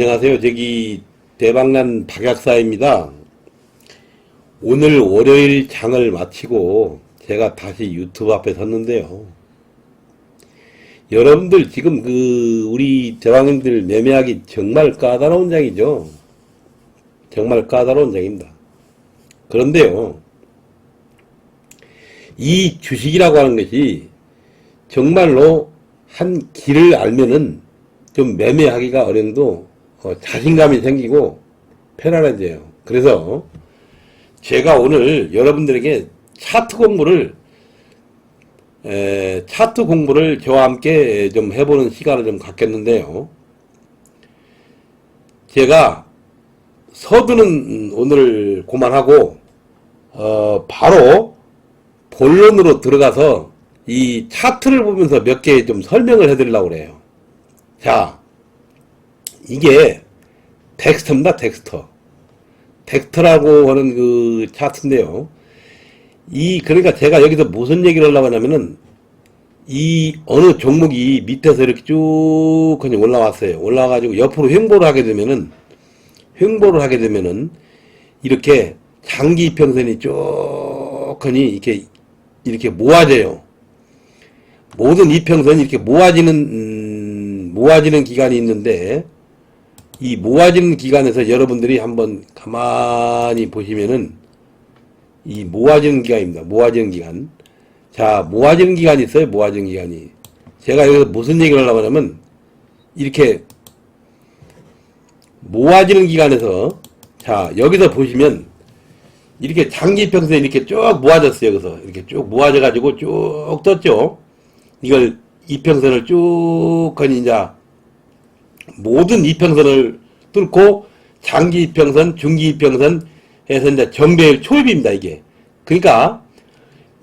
안녕하세요. 저기 대박난 박약사입니다. 오늘 월요일 장을 마치고 제가 다시 유튜브 앞에 섰는데요. 여러분들 지금 그 우리 대왕님들 매매하기 정말 까다로운 장이죠. 정말 까다로운 장입니다. 그런데요. 이 주식이라고 하는 것이 정말로 한 길을 알면은 좀 매매하기가 어려도 어, 자신감이 생기고 편안해져요. 그래서 제가 오늘 여러분들에게 차트 공부를 에, 차트 공부를 저와 함께 좀 해보는 시간을 좀 갖겠는데요. 제가 서두는 오늘 그만하고 어, 바로 본론으로 들어가서 이 차트를 보면서 몇 개 좀 설명을 해드리려고 그래요. 자, 이게 덱스터입니다, 덱스터. 덱스터라고 하는 그 차트인데요. 이, 그러니까 제가 여기서 무슨 얘기를 하려고 하냐면은, 이 어느 종목이 밑에서 이렇게 쭉 그냥 올라왔어요. 올라와가지고 옆으로 횡보를 하게 되면은, 횡보를 하게 되면은, 이렇게 장기 이평선이 쭉 하니 이렇게, 이렇게 모아져요. 모든 이평선이 이렇게 모아지는, 음, 모아지는 기간이 있는데, 이 모아지는 기간에서 여러분들이 한번 가만히 보시면은, 이 모아지는 기간입니다. 모아지는 기간. 자, 모아지는 기간이 있어요. 모아지는 기간이. 제가 여기서 무슨 얘기를 하려고 하냐면, 이렇게, 모아지는 기간에서, 자, 여기서 보시면, 이렇게 장기평선이 이렇게 쭉 모아졌어요. 여기서. 이렇게 쭉 모아져 가지고 쭉 떴죠. 이걸 이평선을 쭉 하니 이제 모든 이평선을 뚫고 장기 이평선, 중기 이평선 해서 이제 정배열 초입입니다, 이게. 그러니까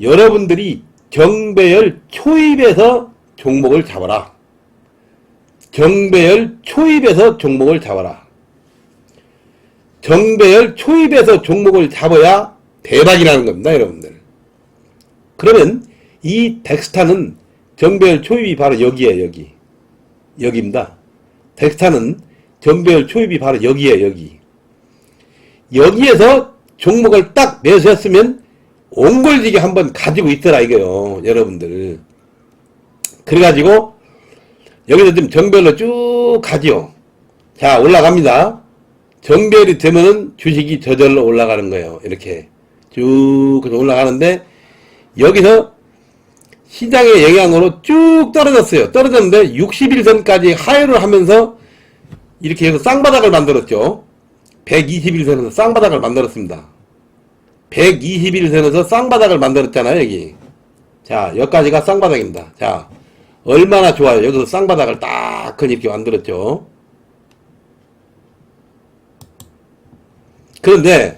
여러분들이 정배열 초입에서 종목을 잡아라. 정배열 초입에서 종목을 잡아라. 정배열 초입에서 종목을 잡아야 대박이라는 겁니다, 여러분들. 그러면 이 덱스타는 정배열 초입이 바로 여기에 여기. 여기입니다. 덱스타는 정배열 초입이 바로 여기에 여기. 여기에서 종목을 딱 매수했으면 옹골지게 한번 가지고 있더라 이거요. 여러분들. 그래가지고 여기서 지금 정배열로 쭉 가지요. 자 올라갑니다. 정배열이 되면은 주식이 저절로 올라가는 거예요. 이렇게 쭉 올라가는데 여기서 시장의 영향으로 쭉 떨어졌어요. 떨어졌는데 61선까지 하회를 하면서 이렇게 해서 쌍바닥을 만들었죠. 121선에서 쌍바닥을 만들었습니다. 121선에서 쌍바닥을 만들었잖아요, 여기. 자, 여기까지가 쌍바닥입니다. 자, 얼마나 좋아요. 여기서 쌍바닥을 딱 이렇게 만들었죠. 그런데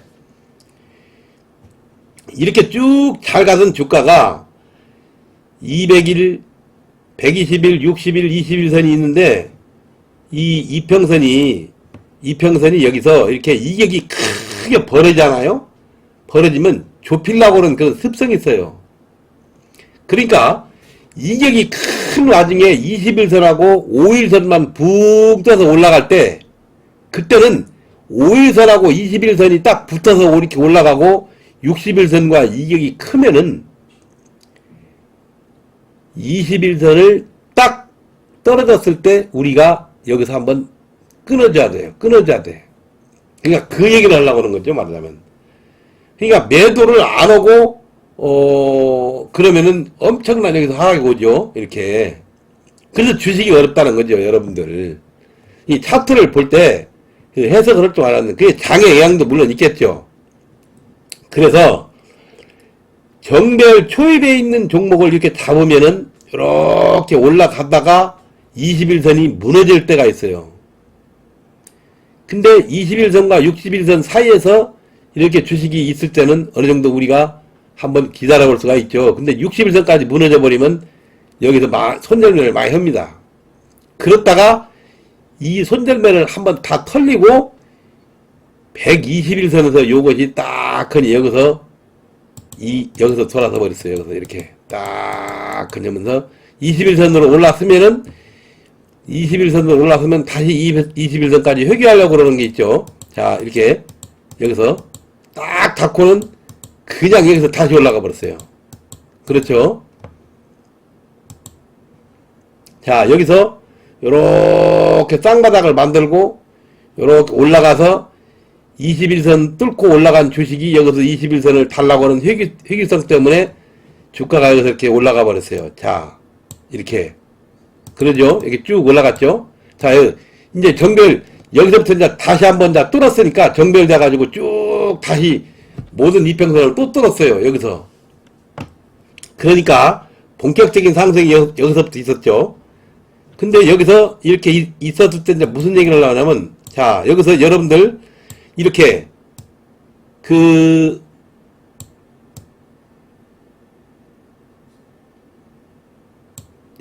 이렇게 쭉 잘 가던 주가가 200일, 120일, 60일, 21선이 있는데 이 이평선이 이평선이 여기서 이렇게 이격이 크게 벌어지잖아요. 벌어지면 좁히려고는 그런 습성이 있어요. 그러니까 이격이 큰 와중에 21선하고 5일선만 붕 떠서 올라갈 때 그때는 5일선하고 21선이 딱 붙어서 이렇게 올라가고 61선과 이격이 크면은 21선을 딱 떨어졌을 때 우리가 여기서 한번 끊어줘야 돼요. 끊어줘야 돼. 그러니까 그 얘기를 하려고 하는 거죠, 말하자면. 그러니까 매도를 안 하고, 어, 그러면은 엄청난 여기서 하락이 오죠. 이렇게. 그래서 주식이 어렵다는 거죠, 여러분들. 이 차트를 볼 때 해석을 할 줄 알았는데, 그게 장의 영향도 물론 있겠죠. 그래서 정배열 초입에 있는 종목을 이렇게 잡으면은 이렇게 올라가다가 21선이 무너질 때가 있어요. 근데 21선과 61선 사이에서 이렇게 주식이 있을 때는 어느 정도 우리가 한번 기다려 볼 수가 있죠. 근데 61선까지 무너져 버리면 여기서 손절매를 많이 합니다. 그렇다가 이 손절매를 한번 다 털리고 121선에서 요것이 딱 하니 여기서 이 여기서 돌아서 버렸어요. 여기서 이렇게 딱 그냐면서 21선으로 올랐으면은 21선으로 올라서면 다시 21선까지 회귀하려고 그러는 게 있죠. 자, 이렇게 여기서 딱 닫고는 그냥 여기서 다시 올라가 버렸어요. 그렇죠? 자, 여기서 요렇게 쌍바닥을 만들고 요렇게 올라가서 21선 뚫고 올라간 주식이 여기서 21선을 달라고 하는 회귀, 회귀성 때문에 주가가 여기서 이렇게 올라가 버렸어요. 자, 이렇게. 그러죠? 이렇게 쭉 올라갔죠? 자, 여- 이제 정별, 여기서부터 이제 다시 한번 다 뚫었으니까 정별 돼가지고 쭉 다시 모든 이평선을 또 뚫었어요. 여기서. 그러니까 본격적인 상승이 여, 여기서부터 있었죠. 근데 여기서 이렇게 이- 있었을 때 이제 무슨 얘기를 하냐면, 자, 여기서 여러분들 이렇게 그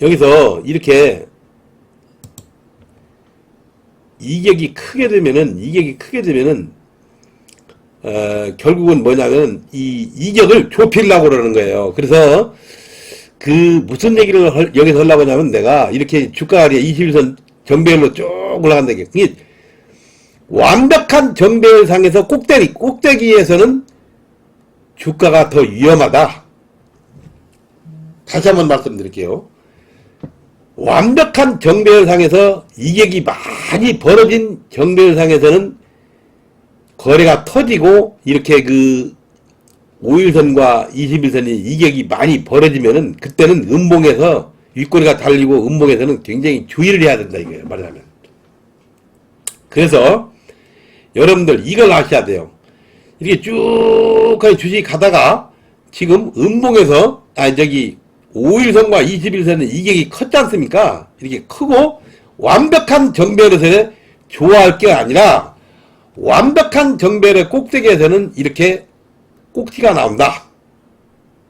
여기서 이렇게 이격이 크게 되면은 이격이 크게 되면은 어, 결국은 뭐냐면 이 이격을 좁히려고 그러는 거예요. 그래서 그 무슨 얘기를 할- 여기서 하려고 하냐면 내가 이렇게 주가가 21선 정배열로 쭉 올라간다 게 그게 완벽한 정배열상에서 꼭대기 꼭대기에서는 주가가 더 위험하다. 다시 한번 말씀드릴게요. 완벽한 정배열상에서 이격이 많이 벌어진 정배열상에서는 거래가 터지고 이렇게 그 5일선과 21선이 이격이 많이 벌어지면은 그때는 음봉에서 윗꼬리가 달리고 음봉에서는 굉장히 주의를 해야 된다 이거예요 말하자면. 그래서 여러분들 이걸 아셔야 돼요. 이렇게 쭉 주식이 가다가 지금 음봉에서 아 저기 5일선과 21선은 이격이 컸지 않습니까 이렇게 크고 완벽한 정배열에서 좋아할 게 아니라 완벽한 정배열의 꼭대기에서는 이렇게 꼭지가 나온다.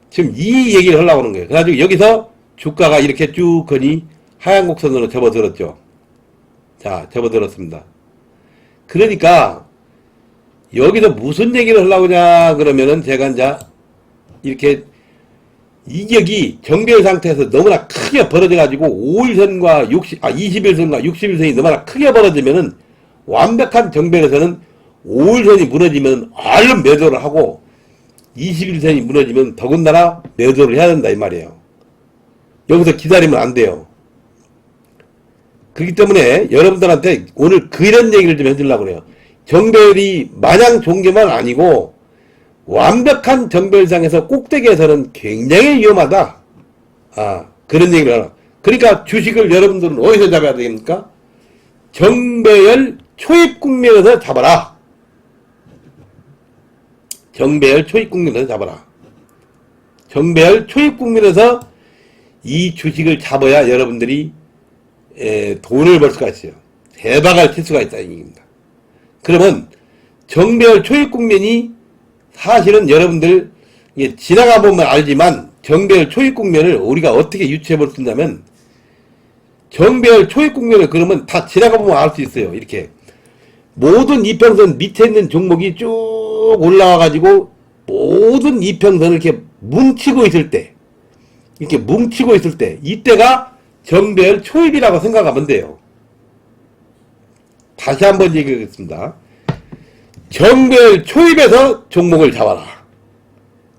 지금 이 얘기를 하려고 하는 거예요. 그래가지고 여기서 주가가 이렇게 쭉 거니 하얀 곡선으로 접어들었죠. 자, 접어들었습니다. 그러니까 여기서 무슨 얘기를 하려고 하냐 그러면은 제가 이제 이렇게 이격이 정배열 상태에서 너무나 크게 벌어져가지고 5일선과 60, 아, 21선과 61선이 너무나 크게 벌어지면은 완벽한 정배열에서는 5일선이 무너지면 얼른 매도를 하고 21선이 무너지면 더군다나 매도를 해야 된다 이 말이에요. 여기서 기다리면 안 돼요. 그렇기 때문에 여러분들한테 오늘 그런 얘기를 좀 해주려고 그래요. 정배열이 마냥 게만 아니고 완벽한 정배열상에서 꼭대기에서는 굉장히 위험하다. 아 그런 얘기를 하나. 그러니까 주식을 여러분들은 어디서 잡아야 됩니까? 정배열 초입 국면에서 잡아라. 정배열 초입 국면에서 잡아라. 정배열 초입 국면에서 이 주식을 잡아야 여러분들이 에, 돈을 벌 수가 있어요. 대박을 칠 수가 있다는 얘기입니다. 그러면 정배열 초입 국면이 사실은 여러분들 이게 지나가 보면 알지만 정배열 초입 국면을 우리가 어떻게 유추해 볼 수 있냐면 정배열 초입 국면을 그러면 다 지나가 보면 알 수 있어요. 이렇게 모든 이평선 밑에 있는 종목이 쭉 올라와 가지고 모든 이평선을 이렇게 뭉치고 있을 때 이렇게 뭉치고 있을 때 이때가 정배열 초입이라고 생각하면 돼요. 다시 한번 얘기하겠습니다. 정배열 초입에서 종목을 잡아라.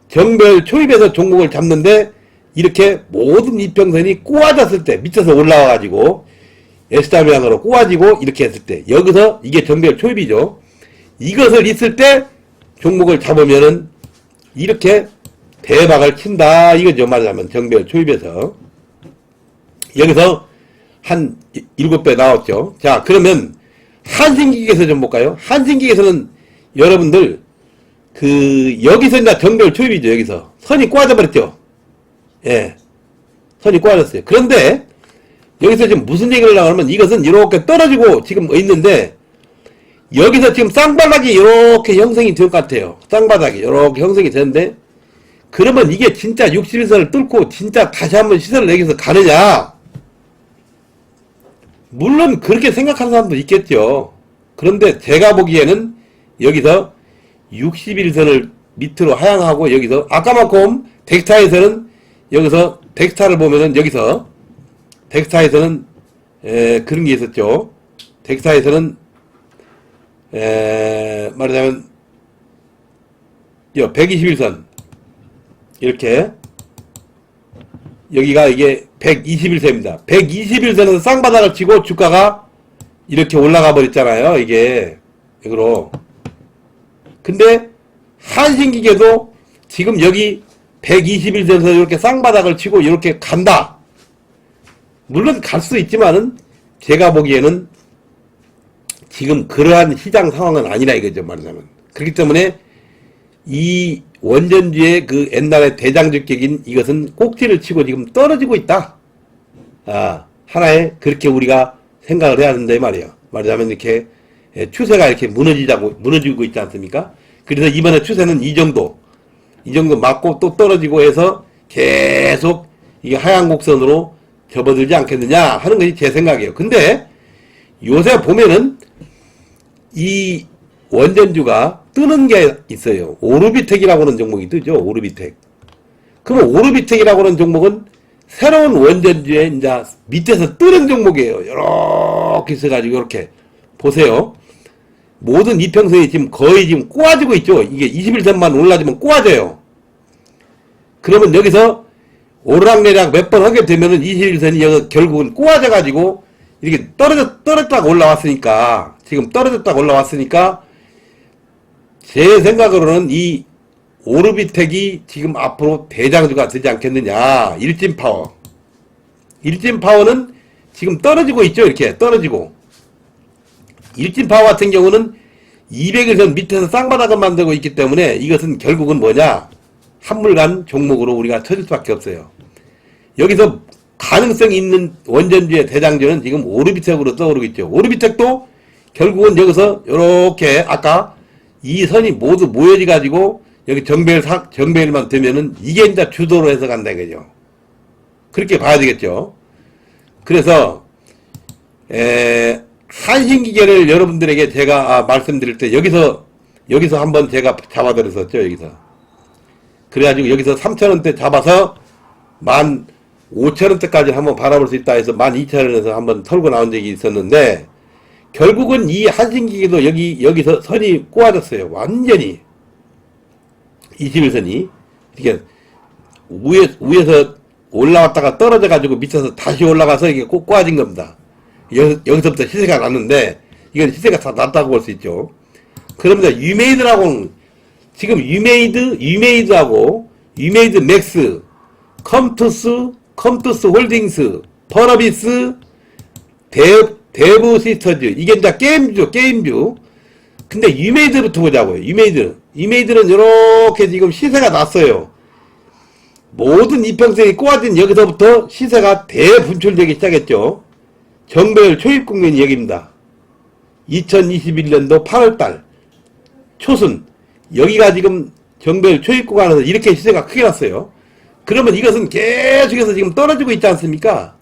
정배열 초입에서 종목을 잡는데 이렇게 모든 이평선이 꼬아졌을 때 밑에서 올라와가지고 S자면으로 꼬아지고 이렇게 했을 때 여기서 이게 정배열 초입이죠. 이것을 있을 때 종목을 잡으면은 이렇게 대박을 친다 이거죠 말하자면 정배열 초입에서 여기서 한 이- 일곱 배 나왔죠. 자 그러면 한신기계에서 좀 볼까요? 한신기계에서는 여러분들 그 여기서 이제 정배열 초입이죠 여기서 선이 꼬아져 버렸죠. 예, 선이 꼬아졌어요. 그런데 여기서 지금 무슨 얘기를 하냐면 이것은 이렇게 떨어지고 지금 있는데 여기서 지금 쌍바닥이 이렇게 형성이 될 것 같아요. 쌍바닥이 이렇게 형성이 되는데 그러면 이게 진짜 61선을 뚫고 진짜 다시 한번 시선을 내기서 가느냐? 물론 그렇게 생각하는 사람도 있겠죠. 그런데 제가 보기에는 여기서 61선을 밑으로 하향하고 여기서 아까만큼 덱스타에서는 여기서 덱스타를 보면은 여기서 덱스타에서는 에, 그런 게 있었죠. 덱사에서는 에, 말하자면 요 121선 이렇게 여기가 이게 121선입니다. 121선에서 쌍바닥을 치고 주가가 이렇게 올라가 버렸잖아요. 이게 이거로. 근데 한신기계도 지금 여기 121선에서 이렇게 쌍바닥을 치고 이렇게 간다. 물론 갈 수 있지만은 제가 보기에는 지금 그러한 시장 상황은 아니라 이거죠 말하자면 그렇기 때문에 이 원전주의 그 옛날의 대장주격인 이것은 꼭지를 치고 지금 떨어지고 있다. 아 하나의 그렇게 우리가 생각을 해야 된다 이 말이에요. 말하자면 이렇게 예, 추세가 이렇게 무너지자고 무너지고 있지 않습니까? 그래서 이번에 추세는 이 정도 이 정도 맞고 또 떨어지고 해서 계속 이게 하향 곡선으로 접어들지 않겠느냐 하는 것이 제 생각이에요. 근데 요새 보면은 이 원전주가 뜨는 게 있어요. 오르비텍이라고 하는 종목이 뜨죠. 오르비텍. 그러면 오르비텍이라고 하는 종목은 새로운 원전주에 이제 밑에서 뜨는 종목이에요. 이렇게 있어가지고 이렇게 보세요. 모든 이평선이 지금 거의 지금 꼬아지고 있죠. 이게 21선만 올라지면 꼬아져요. 그러면 여기서 오르락내락 몇 번 하게 되면은 21선이 여기 결국은 꼬아져가지고 이렇게 떨어졌, 떨어졌다가 올라왔으니까, 지금 떨어졌다가 올라왔으니까, 제 생각으로는 이 오르비텍이 지금 앞으로 대장주가 되지 않겠느냐. 일진 파워. 일진 파워는 지금 떨어지고 있죠. 이렇게 떨어지고. 일진파워 같은 경우는 200일선 밑에서 쌍바닥을 만들고 있기 때문에 이것은 결국은 뭐냐. 한물간 종목으로 우리가 쳐질 수밖에 없어요. 여기서 가능성이 있는 원전주의 대장주는 지금 오르비텍으로 떠오르고 있죠. 오르비텍도 결국은 여기서 이렇게 아까 이 선이 모두 모여져 가지고 여기 정배일 사, 정배일만 되면은 이게 이제 주도로 해서 간다 이거죠. 그렇게 봐야 되겠죠. 그래서 에, 한신기계를 여러분들에게 제가 아, 말씀드릴 때 여기서 여기서 한번 제가 잡아드렸었죠 여기서. 그래가지고 여기서 3천원대 잡아서 만 5천원대까지 한번 바라볼 수 있다 해서 만 2천원에서 한번 털고 나온 적이 있었는데 결국은 이 한신기계도 여기 여기서 선이 꼬아졌어요 완전히. 21선이. 이렇게 위에, 위에서 올라왔다가 떨어져 가지고 밑에서 다시 올라가서 이게 꼭 꼬아진 겁니다 여기, 여기서부터 시세가 났는데 이건 시세가 다 났다고 볼 수 있죠. 그러면 유메이드라고 지금 유메이드 유메이드하고 유메이드 맥스 컴투스 컴투스 홀딩스 퍼너비스 대, 대부 시스터즈. 이게 이제 게임주 게임주. 근데 유메이드부터 보자고요. 유메이드. 유메이드는 이렇게 지금 시세가 났어요. 모든 이평선이 꼬아진 여기서부터 시세가 대분출되기 시작했죠 정배열 초입 국면이 여기입니다 2021년도 8월달 초순 여기가 지금 정배열 초입 구간에서 이렇게 시세가 크게 났어요 그러면 이것은 계속해서 지금 떨어지고 있지 않습니까?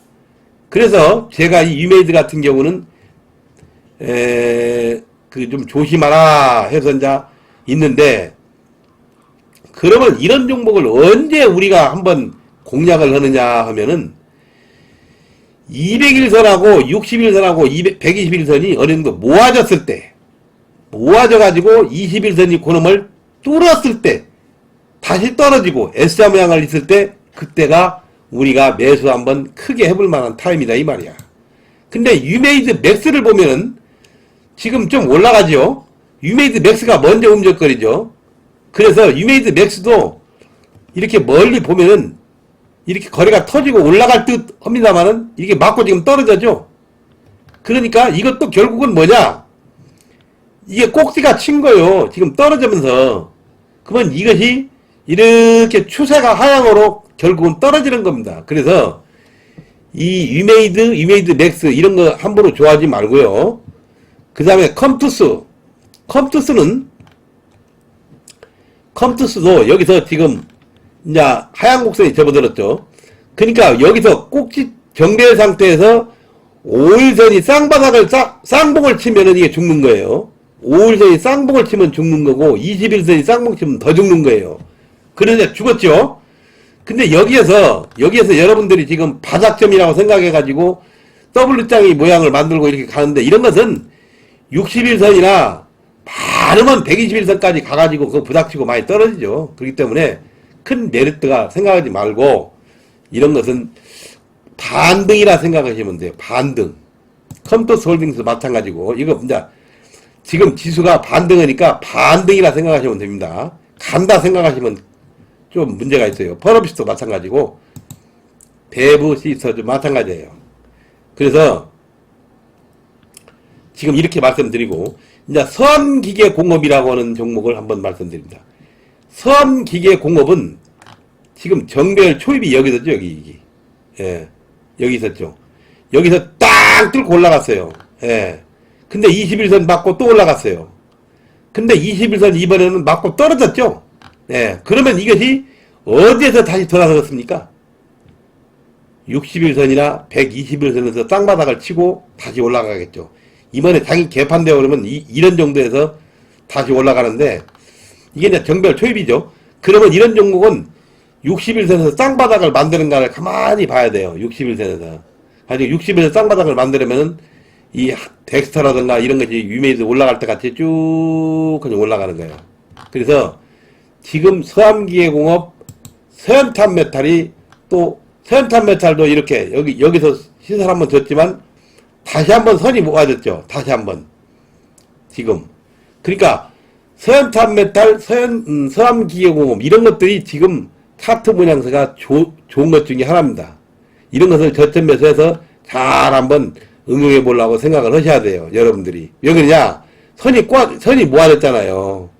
그래서 제가 이 유메이드 같은 경우는 그 좀 조심하라 해서 이제 있는데 그러면 이런 종목을 언제 우리가 한번 공략을 하느냐 하면은 200일선하고 60일선하고 200, 120일선이 어느 정도 모아졌을 때 모아져 가지고 21선이 고놈을 뚫었을 때 다시 떨어지고 S자 모양을 있을 때 그때가 우리가 매수 한번 크게 해볼 만한 타임이다 이 말이야. 근데 유메이드 맥스를 보면은 지금 좀 올라가죠. 유메이드 맥스가 먼저 움직거리죠. 그래서 유메이드 맥스도 이렇게 멀리 보면은 이렇게 거리가 터지고 올라갈 듯 합니다만은 이렇게 맞고 지금 떨어져죠. 그러니까 이것도 결국은 뭐냐? 이게 꼭지가 친 거요. 지금 떨어지면서. 그러면 이것이 이렇게 추세가 하향으로 결국은 떨어지는 겁니다. 그래서 이 유메이드, 유메이드 맥스 이런 거 함부로 좋아하지 말고요. 그 다음에 컴투스. 컴투스는 컴투스도 여기서 지금 이제 하향 곡선이 접어들었죠. 그러니까 여기서 꼭지 정배열 상태에서 5일선이 쌍바닥을 쌍, 쌍봉을 치면은 이게 죽는 거예요. 5일선이 쌍봉을 치면 죽는 거고 21선이 쌍봉 치면 더 죽는 거예요. 그런데 죽었죠. 근데 여기에서 여기에서 여러분들이 지금 바닥점이라고 생각해 가지고 W장이 모양을 만들고 이렇게 가는데 이런 것은 61선이나 많으면 121선까지 가가지고 그거 부닥치고 많이 떨어지죠. 그렇기 때문에 큰 메리트가 생각하지 말고 이런 것은 반등이라 생각하시면 돼요. 반등. 컴퓨터 홀딩스 마찬가지고 이거 이제 지금 지수가 반등하니까 반등이라 생각하시면 됩니다. 간다 생각하시면 좀 문제가 있어요. 펄업시도 마찬가지고 배부 시스터도 마찬가지예요. 그래서 지금 이렇게 말씀드리고 이제 선기계 공업이라고 하는 종목을 한번 말씀드립니다. 선기계공업은 지금 정별 초입이 여기 있었죠 여기 여기 예. 여기 있었죠. 여기서 땅 뚫고 올라갔어요. 예. 근데 21선 맞고 또 올라갔어요. 근데 21선 이번에는 맞고 떨어졌죠? 예. 그러면 이것이 어디에서 다시 돌아서겠습니까? 61선이나 121선에서 땅바닥을 치고 다시 올라가겠죠. 이번에 당이 개판되어 그러면 이, 이런 정도에서 다시 올라가는데 이게 이제 정별 초입이죠. 그러면 이런 종목은 61선에서 땅바닥을 만드는가를 가만히 봐야 돼요. 61선에서. 가지고 60에서 땅바닥을 만들려면은 이 덱스터라든가 이런 것이 유메이드 올라갈 때 같이 쭉 그냥 올라가는 거예요. 그래서 지금 서암기계공업 서현탄 메탈이 또 서현탄 메탈도 이렇게 여기 여기서 시설 한번 줬지만 다시 한번 선이 모아졌죠. 다시 한번 지금 그러니까 서현탄 메탈, 서현 음, 서암기계공업 이런 것들이 지금 차트 모양새가 조, 좋은 것 중에 하나입니다. 이런 것을 저점 매수해서 잘 한번 응용해 보려고 생각을 하셔야 돼요. 여러분들이 왜 그러냐? 선이 꽉 선이 모아졌잖아요.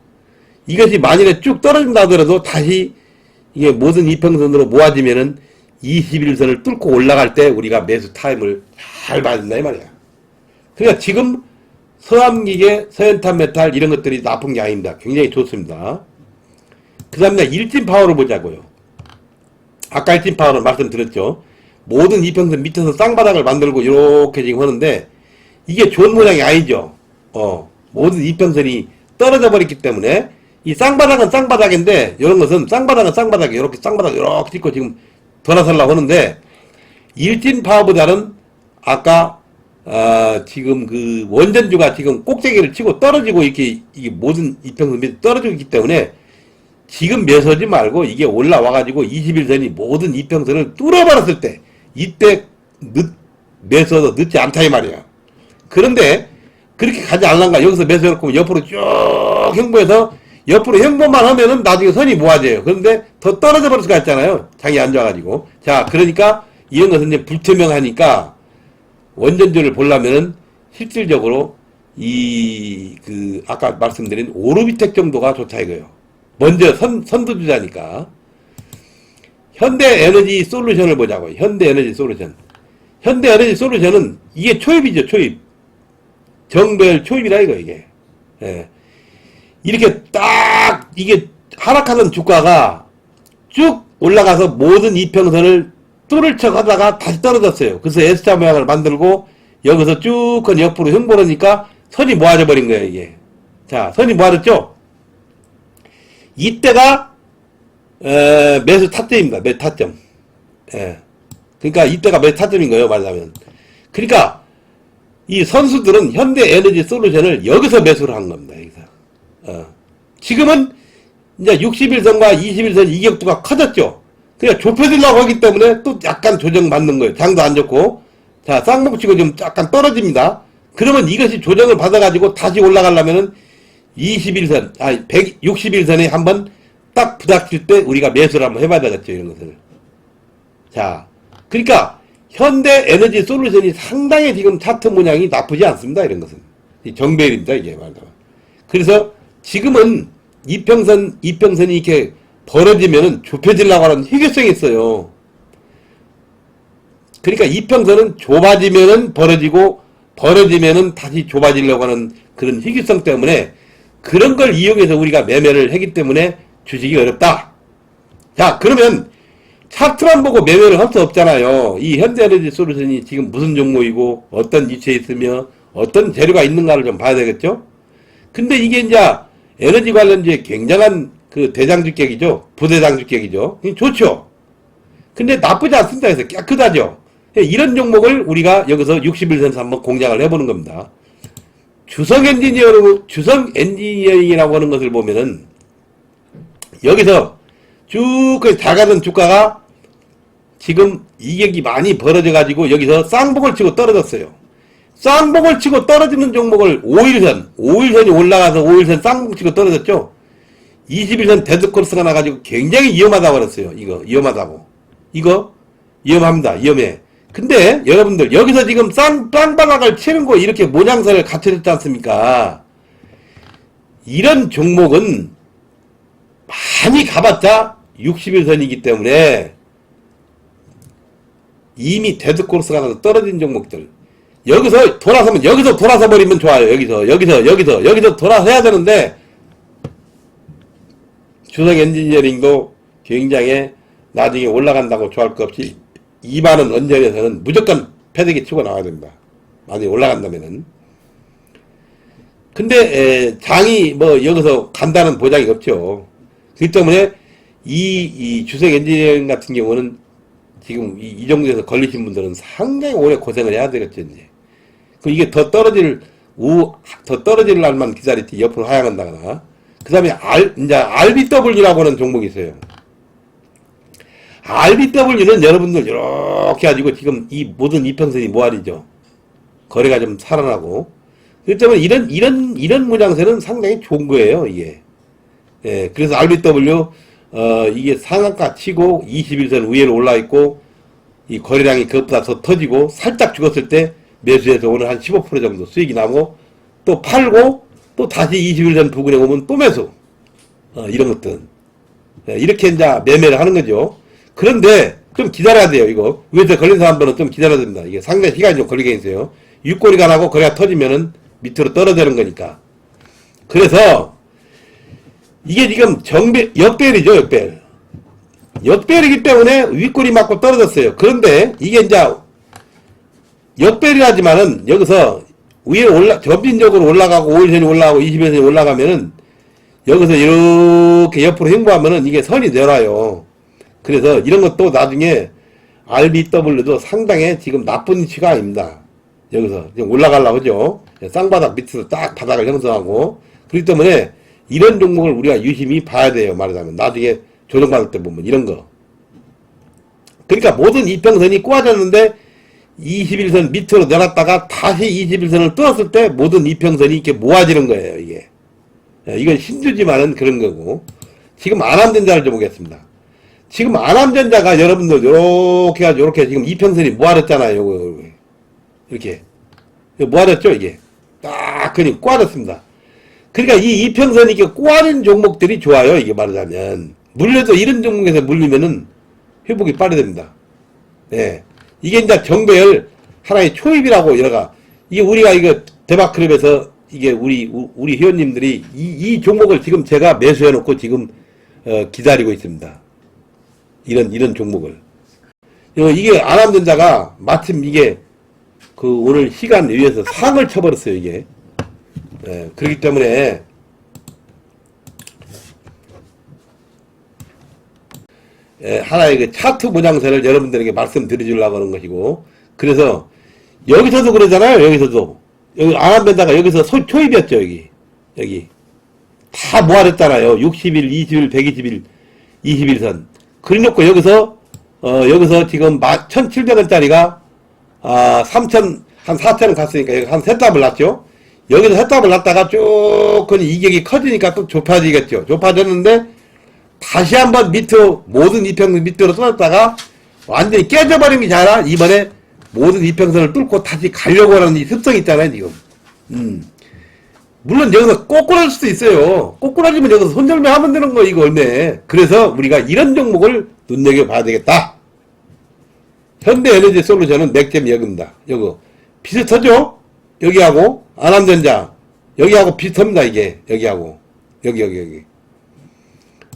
이것이 만일에 쭉 떨어진다 하더라도 다시 이게 모든 이평선으로 모아지면은 21선을 뚫고 올라갈 때 우리가 매수 타임을 잘 받는다 이 말이야. 그러니까 지금 서암기계, 서현탄 메탈 이런 것들이 나쁜 게 아닙니다. 굉장히 좋습니다. 그 다음에 일진 파워를 보자고요. 아까 일진 파워는 말씀드렸죠. 모든 이평선 밑에서 쌍바닥을 만들고 이렇게 지금 하는데 이게 좋은 모양이 아니죠. 어, 모든 이평선이 떨어져 버렸기 때문에 이 쌍바닥은 쌍바닥인데 이런 것은 쌍바닥은 쌍바닥이 이렇게 쌍바닥 이렇게 찍고 지금 돌아서려고 하는데 일진 파워보다는 아까 아, 지금 그 원전주가 지금 꼭대기를 치고 떨어지고 이렇게 이게 모든 이평선 밑에 떨어지고 있기 때문에 지금 매서지 말고 이게 올라와가지고 21선이 모든 이평선을 뚫어버렸을 때 이때 늦, 매서도 늦지 않다 이 말이야. 그런데 그렇게 가지 않는가 여기서 매서놓고 옆으로 쭉 행보해서 옆으로 행보만 하면은 나중에 선이 모아져요. 그런데 더 떨어져 버릴 수가 있잖아요. 안 좋아가지고. 자, 그러니까 이런 것은 이제 불투명하니까 원전주를 보려면은 실질적으로 이 그 아까 말씀드린 오르비텍 정도가 좋다 이거예요. 먼저 선 선두주자니까. 현대 에너지 솔루션을 보자고요. 현대 에너지 솔루션. 현대 에너지 솔루션은 이게 초입이죠, 초입. 정별 초입이라 이거 이게. 예. 이렇게 딱 이게 하락하던 주가가 쭉 올라가서 모든 이평선을 뚫을 척 하다가 다시 떨어졌어요. 그래서 S자 모양을 만들고 여기서 쭉건 옆으로 횡보하니까 선이 모아져 버린 거예요, 이게. 자, 선이 모아졌죠? 이때가 에, 매수 타점입니다. 매수 타점. 예. 그러니까 이때가 매수 타점인 거예요, 말하자면. 그러니까 이 선수들은 현대 에너지 솔루션을 여기서 매수를 한 겁니다. 여기서. 어. 지금은 이제 61선과 21선 이격도가 커졌죠. 그러니까 좁혀지려고 하기 때문에 또 약간 조정 받는 거예요. 장도 안 좋고. 자, 쌍봉 치고 좀 약간 떨어집니다. 그러면 이것이 조정을 받아가지고 다시 올라가려면은 21선, 아, 161선에 한번 딱 부닥칠 때 우리가 매수를 한번 해봐야 되겠죠. 이런 것을. 자, 그러니까 현대 에너지 솔루션이 상당히 지금 차트 모양이 나쁘지 않습니다. 이런 것은. 이 정배일입니다. 이게 말하자면. 그래서 지금은 이평선, 이평선이 이렇게 벌어지면은 좁혀지려고 하는 희귀성이 있어요. 그러니까 이평선은 좁아지면은 벌어지고 벌어지면은 다시 좁아지려고 하는 그런 희귀성 때문에 그런 걸 이용해서 우리가 매매를 하기 때문에 주식이 어렵다. 자, 그러면 차트만 보고 매매를 할 수 없잖아요. 이 현대에너지 솔루션이 지금 무슨 종목이고 어떤 위치에 있으며 어떤 재료가 있는가를 좀 봐야 되겠죠? 근데 이게 이제 에너지 관련주의 굉장한 그 대장주격이죠. 부대장주격이죠. 좋죠. 근데 나쁘지 않습니다. 그래서 깨끗하죠. 이런 종목을 우리가 여기서 61선에서 한번 공략을 해보는 겁니다. 주성 엔지니어링, 주성 엔지니어링이라고 하는 것을 보면은 여기서 쭉그 작아진 주가가 지금 이격이 많이 벌어져 가지고 여기서 쌍봉을 치고 떨어졌어요. 쌍봉을 치고 떨어지는 종목을 5일선, 5일선이 올라가서 5일선 쌍봉 치고 떨어졌죠. 21선 데드 코스가 나가지고 굉장히 위험하다고 그랬어요. 이거 위험하다고. 이거 위험합니다. 위험해. 근데 여러분들 여기서 지금 쌍 쌍방학을 치는 거 이렇게 모양새를 갖춰졌지 않습니까? 이런 종목은 많이 가봤자 61선이기 때문에 이미 데드 코스가 나서 떨어진 종목들 여기서 돌아서면 여기서 돌아서 버리면 좋아요. 여기서 여기서 여기서 여기서 돌아서야 되는데 주성 엔지니어링도 굉장히 나중에 올라간다고 좋아할 것 없이 2만원 언저리에서는 무조건 패대기 치고 나와야 됩니다. 많이 올라간다면은. 근데 에, 장이 뭐 여기서 간다는 보장이 없죠. 그렇기 때문에 이, 이 주성 엔지니어링 같은 경우는 지금 이, 이 정도에서 걸리신 분들은 상당히 오래 고생을 해야 되겠죠, 이제. 그 이게 더 떨어질, 우, 더 떨어질 날만 기다리지 옆으로 하향한다거나. 그 다음에 R, 이제 RBW라고 하는 종목이 있어요. RBW는 여러분들 이렇게 가지고 지금 이 모든 이평선이 모아리죠. 거래가 좀 살아나고. 때문에 이런, 이런, 이런 모양새는 상당히 좋은 거예요, 이게. 예, 그래서 RBW, 어, 이게 상한가 치고 21선 위로 올라 있고, 이 거래량이 그것보다 더 터지고, 살짝 죽었을 때 매수해서 오늘 한 15% 정도 수익이 나고, 또 팔고, 또 다시 21선 부근에 오면 또 매수. 어, 이런 것들. 예, 이렇게 이제 매매를 하는 거죠. 그런데 좀 기다려야 돼요, 이거. 위에서 걸린 사람들은 좀 기다려야 됩니다. 이게 상당히 시간이 좀 걸리게 있어요. 육고리가 나고 거래가 터지면은 밑으로 떨어지는 거니까. 그래서 이게 지금 정배, 역배열이죠, 역배열. 역배열이기 때문에 윗골이 맞고 떨어졌어요. 그런데 이게 이제 역배열이라지만은 여기서 위에 올라, 점진적으로 올라가고 5일선이 올라가고 20일선이 올라가면은 여기서 이렇게 옆으로 행보하면은 이게 선이 내려요. 그래서 이런 것도 나중에 RBW도 상당히 지금 나쁜 위치가 아닙니다. 여기서 지금 올라가려고 하죠. 쌍바닥 밑에서 딱 바닥을 형성하고 그렇기 때문에 이런 종목을 우리가 유심히 봐야 돼요. 말하자면 나중에 조정받을 때 보면 이런 거. 그러니까 모든 이평선이 꼬아졌는데 21선 밑으로 내렸다가 다시 21선을 뚫었을 때 모든 이평선이 이렇게 모아지는 거예요. 이게. 예, 이건 신주지만은 그런 거고. 지금 안암전자를 좀 보겠습니다. 지금 안암전자가 여러분들 요렇게 요렇게 지금 이평선이 모아졌잖아요. 이렇게 모아졌죠 이게 딱 그냥 꼬아졌습니다. 그러니까 이 이평선이 이렇게 꼬아진 종목들이 좋아요. 이게 말하자면 물려도 이런 종목에서 물리면은 회복이 빨리 됩니다. 네. 이게 이제 정배열 하나의 초입이라고 여러가 이게 우리가 이거 대박클럽에서 이게 우리 우- 우리 회원님들이 이, 이 종목을 지금 제가 매수해 놓고 지금 어, 기다리고 있습니다. 이런 이런 종목을 어, 이게 안암전자가 마침 이게 그 오늘 시간 위에서 상을 쳐버렸어요 이게 예, 그렇기 때문에 하나의 그 차트 모양새를 여러분들에게 말씀드리려고 하는 것이고 그래서 여기서도 그러잖아요 여기서도. 여기 안암전자가 여기서 소, 초입이었죠 여기. 여기. 다 모아졌잖아요. 60일 20일 120일 21선. 그래놓고 여기서 어 여기서 지금 1700원짜리가 아 3천 한 4천원 갔으니까 여기 한세 답을 났죠? 여기서 세 답을 났다가 쭉 그냥 이격이 커지니까 또 좁아지겠죠. 좁아졌는데 다시 한번 밑으로 모든 이평선 밑으로 쏟았다가 완전히 깨져버린 게 아니라 이번에 모든 이평선을 뚫고 다시 가려고 하는 이 습성이 있잖아요 지금 음. 물론 여기서 꼬꾸라질 수도 있어요. 꼬꾸라지면 여기서 손절매 하면 되는 거 이거 얼마 그래서 우리가 이런 종목을 눈여겨봐야 되겠다. 현대에너지 솔루션은 맥점 여기입니다. 여기 비슷하죠? 여기하고 안암전자 여기하고 비슷합니다. 이게 여기하고 여기 여기 여기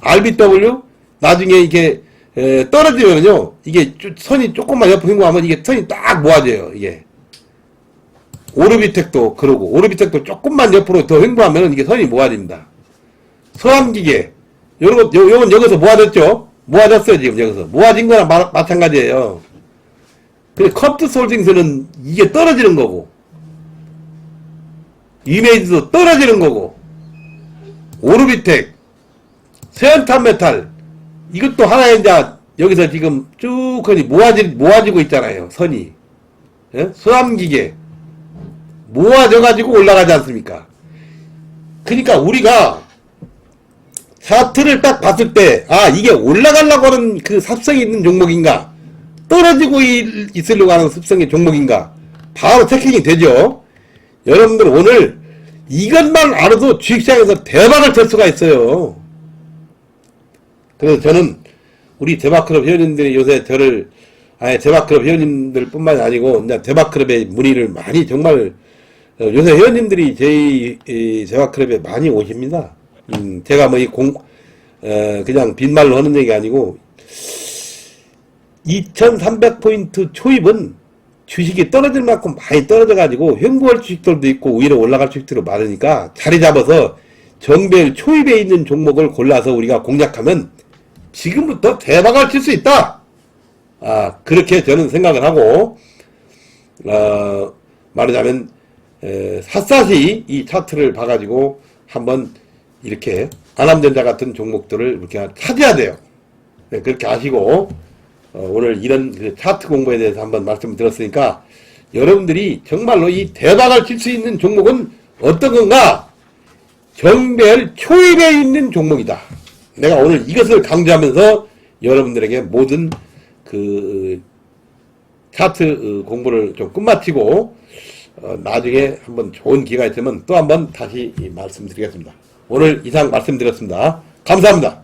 RBW 나중에 이게 에, 떨어지면요 이게 쭈- 선이 조금만 옆으로 횡보하면 이게 선이 딱 모아져요. 이게 오르비텍도 그러고 오르비텍도 조금만 옆으로 더 횡보하면 이게 선이 모아집니다. 소함기계 요런 것 요, 요건 여기서 모아졌죠? 모아졌어요 지금 여기서 모아진 거랑 마, 마찬가지예요. 근데 컴투스 홀딩스는 이게 떨어지는 거고 이메이지도 떨어지는 거고 오르비텍 세안탄메탈 이것도 하나의 이제 여기서 지금 쭉 모아지, 모아지고 있잖아요 선이 예? 수암기계 모아져 가지고 올라가지 않습니까 그러니까 우리가 차트를 딱 봤을 때, 아, 이게 올라가려고 하는 그 삽성이 있는 종목인가? 떨어지고 이- 있으려고 하는 습성의 종목인가? 바로 체킹이 되죠? 여러분들 오늘 이것만 알아도 주식시장에서 대박을 칠 수가 있어요. 그래서 저는 우리 대박클럽 회원님들이 요새 저를, 아니, 대박클럽 회원님들 뿐만이 아니고, 이제 대박클럽의 문의를 많이 정말, 어, 요새 회원님들이 저희 이 대박클럽에 많이 오십니다. 음, 제가 뭐 이 공, 에, 그냥 빈말로 하는 얘기 아니고, 2300포인트 초입은 주식이 떨어질 만큼 많이 떨어져가지고 횡보할 주식들도 있고 오히려 올라갈 주식들도 많으니까 자리 잡아서 정별 초입에 있는 종목을 골라서 우리가 공략하면 지금부터 대박을 칠 수 있다. 아 그렇게 저는 생각을 하고 어, 말하자면 에, 샅샅이 이 차트를 봐가지고 한번 이렇게 안암전자 같은 종목들을 이렇게 찾아야 돼요. 네, 그렇게 아시고 어, 오늘 이런 그 차트 공부에 대해서 한번 말씀을 드렸으니까 여러분들이 정말로 이 대박을 칠 수 있는 종목은 어떤 건가? 정별 초입에 있는 종목이다. 내가 오늘 이것을 강조하면서 여러분들에게 모든 그 차트 어, 공부를 좀 끝마치고 어, 나중에 한번 좋은 기회가 있으면 또 한번 다시 이 말씀드리겠습니다. 오늘 이상 말씀드렸습니다. 감사합니다.